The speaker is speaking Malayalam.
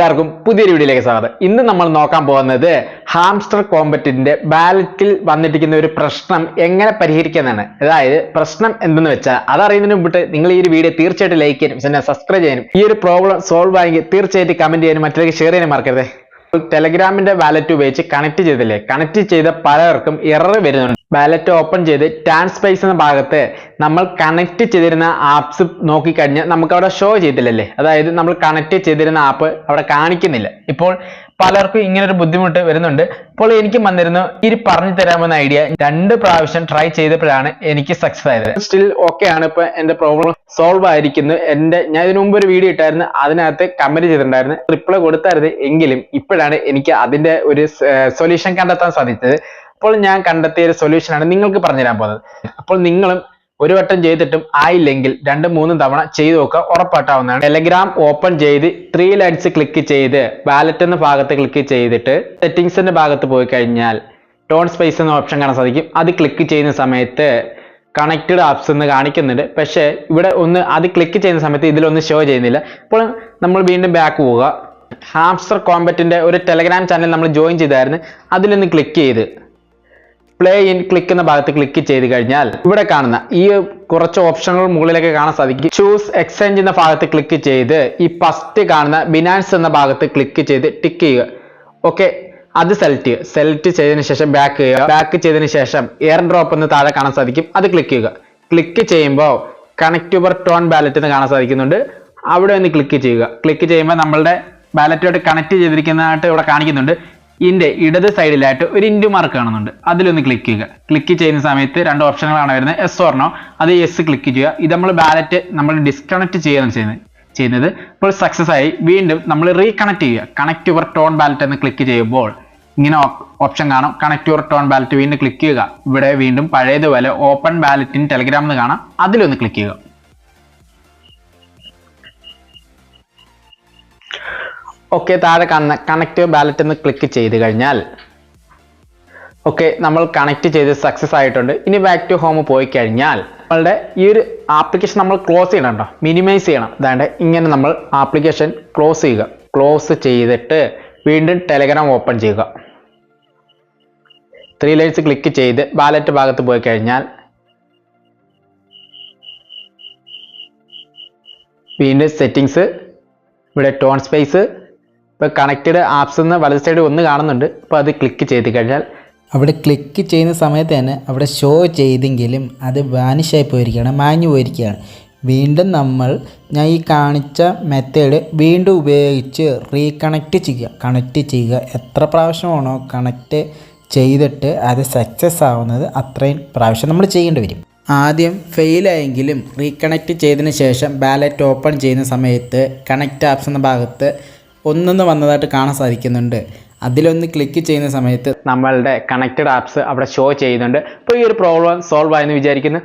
എല്ലാവർക്കും പുതിയൊരു വീഡിയോയിലേക്ക് സ്വാഗതം. ഇന്ന് നമ്മൾ നോക്കാൻ പോകുന്നത് ഹാംസ്റ്റർ കോമ്പറ്റിന്റെ ബാലറ്റിൽ വന്നിരിക്കുന്ന ഒരു പ്രശ്നം എങ്ങനെ പരിഹരിക്കുന്നതാണ് അതായത് പ്രശ്നം എന്തെന്ന് വെച്ചാൽ അതറിയുന്നതിന് മുമ്പിട്ട് നിങ്ങൾ ഈ ഒരു വീഡിയോ തീർച്ചയായിട്ടും ലൈക്ക് ചെയ്യാനും പിന്നെ സബ്സ്ക്രൈബ് ചെയ്യാനും ഈ ഒരു പ്രോബ്ലം സോൾവ് ആയെങ്കിൽ തീർച്ചയായിട്ടും കമന്റ് ചെയ്യാനും മറ്റുള്ളവർക്ക് ഷെയർ ചെയ്യാനും മറക്കരുത്. ടെലഗ്രാമിന്റെ വാലറ്റ് ഉപയോഗിച്ച് കണക്ട് ചെയ്തില്ലേ? കണക്ട് ചെയ്ത പലർക്കും എറർ വരുന്നുണ്ട്. വാലറ്റ് ഓപ്പൺ ചെയ്ത് സ്പേസ് എന്ന ഭാഗത്ത് നമ്മൾ കണക്ട് ചെയ്തിരുന്ന ആപ്സ് നോക്കിക്കഴിഞ്ഞാൽ നമുക്ക് അവിടെ ഷോ ചെയ്തില്ലല്ലേ? അതായത് നമ്മൾ കണക്ട് ചെയ്തിരുന്ന ആപ്പ് അവിടെ കാണിക്കുന്നില്ല. ഇപ്പോൾ പലർക്കും ഇങ്ങനെ ഒരു ബുദ്ധിമുട്ട് വരുന്നുണ്ട്. അപ്പോൾ എനിക്ക് വന്നിരുന്നു ഈ പറഞ്ഞു തരാമെന്ന ഐഡിയ രണ്ട് പ്രാവശ്യം ട്രൈ ചെയ്തപ്പോഴാണ് എനിക്ക് സക്സസ് ആയത്. സ്റ്റിൽ ഓക്കെ ആണ് ഇപ്പൊ എന്റെ പ്രോബ്ലം സോൾവ് ആയിരിക്കുന്നു. എന്റെ ഞാൻ ഇതിനു മുമ്പ് ഒരു വീഡിയോ ഇട്ടായിരുന്നു. അതിനകത്ത് കമന്റ് ചെയ്തിട്ടുണ്ടായിരുന്നു. റിപ്ലൈ കൊടുത്തായിരുന്നു എങ്കിലും ഇപ്പോഴാണ് എനിക്ക് അതിന്റെ ഒരു സൊല്യൂഷൻ കണ്ടെത്താൻ സാധിച്ചത്. അപ്പോൾ ഞാൻ കണ്ടെത്തിയ ഒരു സൊല്യൂഷനാണ് നിങ്ങൾക്ക് പറഞ്ഞു തരാൻ പോകുന്നത്. അപ്പോൾ നിങ്ങളും ഒരു വട്ടം ചെയ്തിട്ടും ആയില്ലെങ്കിൽ രണ്ടും മൂന്നും തവണ ചെയ്തു നോക്കുക. ഉറപ്പാട്ടാവുന്നതാണ്. ടെലഗ്രാം ഓപ്പൺ ചെയ്ത് ത്രീ ലൈൻസ് ക്ലിക്ക് ചെയ്ത് വാലറ്റ് എന്ന ഭാഗത്ത് ക്ലിക്ക് ചെയ്തിട്ട് സെറ്റിങ്സിന്റെ ഭാഗത്ത് പോയി കഴിഞ്ഞാൽ ടോൺ സ്പേസ് എന്ന ഓപ്ഷൻ കാണാൻ സാധിക്കും. അത് ക്ലിക്ക് ചെയ്യുന്ന സമയത്ത് കണക്റ്റഡ് ആപ്സ് എന്ന് കാണിക്കുന്നുണ്ട്. പക്ഷേ ഇവിടെ ഒന്ന് അത് ക്ലിക്ക് ചെയ്യുന്ന സമയത്ത് ഇതിലൊന്നും ഷോ ചെയ്യുന്നില്ല. ഇപ്പോൾ നമ്മൾ വീണ്ടും ബാക്ക് പോവുക. ഹാംസ്റ്റർ കോമ്പറ്റിന്റെ ഒരു ടെലഗ്രാം ചാനൽ നമ്മൾ ജോയിൻ ചെയ്തായിരുന്നു. അതിലൊന്ന് ക്ലിക്ക് ചെയ്ത്. പ്ലേ ഇൻ ക്ലിക്ക് എന്ന ഭാഗത്ത് ക്ലിക്ക് ചെയ്ത് കഴിഞ്ഞാൽ ഇവിടെ കാണുന്ന ഈ കുറച്ച് ഓപ്ഷനുകൾ മുകളിലേക്ക് കാണാൻ സാധിക്കും. ചൂസ് എക്സ്ചേഞ്ച് എന്ന ഭാഗത്ത് ക്ലിക്ക് ചെയ്ത് ഈ ഫസ്റ്റ് കാണുന്ന ബിനാൻസ് എന്ന ഭാഗത്ത് ക്ലിക്ക് ചെയ്ത് ടിക്ക് ചെയ്യുക. ഓക്കെ അത് സെലക്ട് ചെയ്യുക. സെലക്ട് ചെയ്തതിന് ശേഷം ബാക്ക് ചെയ്യുക. ബാക്ക് ചെയ്തതിന് ശേഷം എയർ ഡ്രോപ്പ് എന്ന് താഴെ കാണാൻ സാധിക്കും. അത് ക്ലിക്ക് ചെയ്യുക. ക്ലിക്ക് ചെയ്യുമ്പോൾ കണക്ട് യുവർ ടോൺ ബാലറ്റ് എന്ന് കാണാൻ സാധിക്കുന്നുണ്ട്. അവിടെ ഒന്ന് ക്ലിക്ക് ചെയ്യുക. ക്ലിക്ക് ചെയ്യുമ്പോൾ നമ്മളുടെ ബാലറ്റുമായിട്ട് കണക്ട് ചെയ്തിരിക്കുന്നതായിട്ട് ഇവിടെ കാണിക്കുന്നുണ്ട്. ഇതിന്റെ ഇടത് സൈഡിലായിട്ട് ഒരു ഇൻഡു മാർക്ക് കാണുന്നുണ്ട്. അതിലൊന്ന് ക്ലിക്ക് ചെയ്യുക. ക്ലിക്ക് ചെയ്യുന്ന സമയത്ത് രണ്ട് ഓപ്ഷനുകളാണ് വരുന്നത്. എസ് ഓർണോ അത് എസ് ക്ലിക്ക് ചെയ്യുക. ഇത് നമ്മൾ ബാലറ്റ് നമ്മൾ ഡിസ്കണക്ട് ചെയ്യുകയാണ് ചെയ്യുന്നത്. ചെയ്യുന്നത്. ഇപ്പോൾ സക്സസ് ആയി. വീണ്ടും നമ്മൾ റീകണക്ട് ചെയ്യുക. കണക്ട് യുവർ ടോൺ ബാലറ്റ് എന്ന് ക്ലിക്ക് ചെയ്യുമ്പോൾ ഇങ്ങനെ ഓപ്ഷൻ കാണും. കണക്ട് യുവർ ടോൺ ബാലറ്റ് വീണ്ടും ക്ലിക്ക് ചെയ്യുക. ഇവിടെ വീണ്ടും പഴയതുപോലെ ഓപ്പൺ ബാലറ്റിൻ ടെലഗ്രാം എന്ന് കാണാം. അതിലൊന്ന് ക്ലിക്ക് ചെയ്യുക. ഓക്കെ താഴെ കാണുന്ന കണക്ട് ബാലറ്റ് എന്ന് ക്ലിക്ക് ചെയ്ത് കഴിഞ്ഞാൽ ഓക്കെ നമ്മൾ കണക്ട് ചെയ്ത് സക്സസ് ആയിട്ടുണ്ട്. ഇനി ബാക്ക് ടു ഹോം പോയി കഴിഞ്ഞാൽ നമ്മളുടെ ഈ ഒരു ആപ്ലിക്കേഷൻ നമ്മൾ ക്ലോസ് ചെയ്യണം കേട്ടോ. മിനിമൈസ് ചെയ്യണം. അതാണ്ട് ഇങ്ങനെ നമ്മൾ ആപ്ലിക്കേഷൻ ക്ലോസ് ചെയ്യുക. ക്ലോസ് ചെയ്തിട്ട് വീണ്ടും ടെലഗ്രാം ഓപ്പൺ ചെയ്യുക. ത്രീ ലൈൻസ് ക്ലിക്ക് ചെയ്ത് ബാലറ്റ് ഭാഗത്ത് പോയി കഴിഞ്ഞാൽ വീണ്ടും സെറ്റിങ്സ് ഇവിടെ ടോൺ സ്പേസ് ഇപ്പോൾ കണക്റ്റഡ് ആപ്സ് എന്ന് വലത് സൈഡ് ഒന്ന് കാണുന്നുണ്ട്. അപ്പോൾ അത് ക്ലിക്ക് ചെയ്ത് കഴിഞ്ഞാൽ അവിടെ ക്ലിക്ക് ചെയ്യുന്ന സമയത്ത് തന്നെ അവിടെ ഷോ ചെയ്തെങ്കിലും അത് വാനിഷായി പോയിരിക്കുകയാണ് മാഞ്ഞു പോയിരിക്കുകയാണ്. വീണ്ടും നമ്മൾ ഞാൻ ഈ കാണിച്ച മെത്തേഡ് വീണ്ടും ഉപയോഗിച്ച് റീകണക്റ്റ് ചെയ്യുക കണക്റ്റ് ചെയ്യുക. എത്ര പ്രാവശ്യമാണോ കണക്റ്റ് ചെയ്തിട്ട് അത് സക്സസ് ആവുന്നത് അത്രയും പ്രാവശ്യം നമ്മൾ ചെയ്യേണ്ടി വരും. ആദ്യം ഫെയിലായെങ്കിലും റീകണക്റ്റ് ചെയ്തതിന് ശേഷം ബാലറ്റ് ഓപ്പൺ ചെയ്യുന്ന സമയത്ത് കണക്റ്റ് ആപ്സ് എന്ന ഭാഗത്ത് ഒന്നൊന്ന് വന്നതായിട്ട് കാണാൻ സാധിക്കുന്നുണ്ട്. അതിലൊന്ന് ക്ലിക്ക് ചെയ്യുന്ന സമയത്ത് നമ്മളുടെ കണക്റ്റഡ് ആപ്സ് അവിടെ ഷോ ചെയ്യുന്നുണ്ട്. അപ്പോൾ ഈ ഒരു പ്രോബ്ലം സോൾവ് ആയെന്ന് വിചാരിക്കുന്നു.